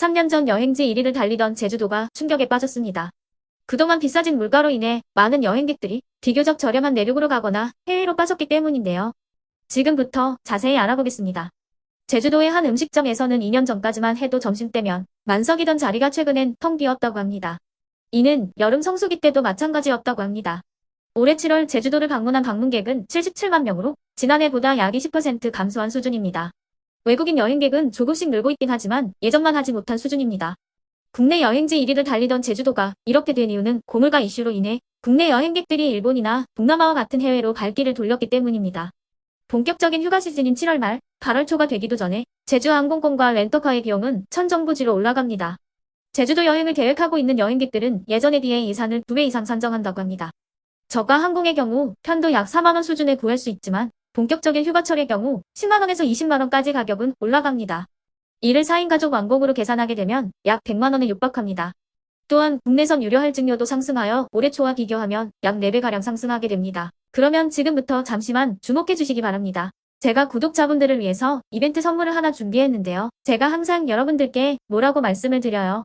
3년 전 여행지 1위를 달리던 제주도가 충격에 빠졌습니다. 그동안 비싸진 물가로 인해 많은 여행객들이 비교적 저렴한 내륙으로 가거나 해외로 빠졌기 때문인데요. 지금부터 자세히 알아보겠습니다. 제주도의 한 음식점에서는 2년 전까지만 해도 점심때면 만석이던 자리가 최근엔 텅 비었다고 합니다. 이는 여름 성수기 때도 마찬가지였다고 합니다. 올해 7월 제주도를 방문한 방문객은 77만 명으로 지난해보다 약 20% 감소한 수준입니다. 외국인 여행객은 조금씩 늘고 있긴 하지만 예전만 하지 못한 수준입니다. 국내 여행지 1위를 달리던 제주도가 이렇게 된 이유는 고물가 이슈로 인해 국내 여행객들이 일본이나 동남아와 같은 해외로 발길을 돌렸기 때문입니다. 본격적인 휴가 시즌인 7월 말, 8월 초가 되기도 전에 제주 항공권과 렌터카의 비용은 천정부지로 올라갑니다. 제주도 여행을 계획하고 있는 여행객들은 예전에 비해 예산을 2배 이상 산정한다고 합니다. 저가 항공의 경우 편도 약 4만원 수준에 구할 수 있지만 본격적인 휴가철의 경우 10만원에서 20만원까지 가격은 올라갑니다. 이를 4인 가족 왕복으로 계산하게 되면 약 100만원에 육박합니다. 또한 국내선 유료 할증료도 상승하여 올해 초와 비교하면 약 4배가량 상승하게 됩니다. 그러면 지금부터 잠시만 주목해 주시기 바랍니다. 제가 구독자분들을 위해서 이벤트 선물을 하나 준비했는데요. 제가 항상 여러분들께 뭐라고 말씀을 드려요.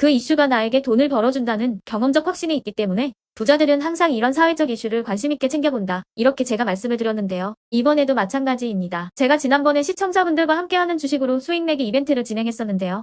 그 이슈가 나에게 돈을 벌어준다는 경험적 확신이 있기 때문에 부자들은 항상 이런 사회적 이슈를 관심있게 챙겨본다. 이렇게 제가 말씀을 드렸는데요. 이번에도 마찬가지입니다. 제가 지난번에 시청자분들과 함께하는 주식으로 수익 내기 이벤트를 진행했었는데요.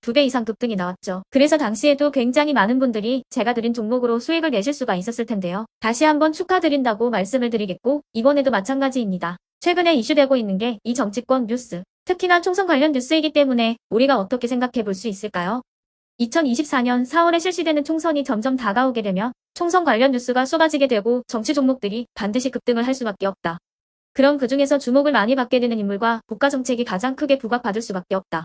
두 배 이상 급등이 나왔죠. 그래서 당시에도 굉장히 많은 분들이 제가 드린 종목으로 수익을 내실 수가 있었을 텐데요. 다시 한번 축하드린다고 말씀을 드리겠고 이번에도 마찬가지입니다. 최근에 이슈되고 있는 게 이 정치권 뉴스, 특히나 총선 관련 뉴스이기 때문에 우리가 어떻게 생각해 볼 수 있을까요? 2024년 4월에 실시되는 총선이 점점 다가오게 되면 총선 관련 뉴스가 쏟아지게 되고 정치 종목들이 반드시 급등을 할 수밖에 없다. 그럼 그 중에서 주목을 많이 받게 되는 인물과 국가 정책이 가장 크게 부각받을 수밖에 없다.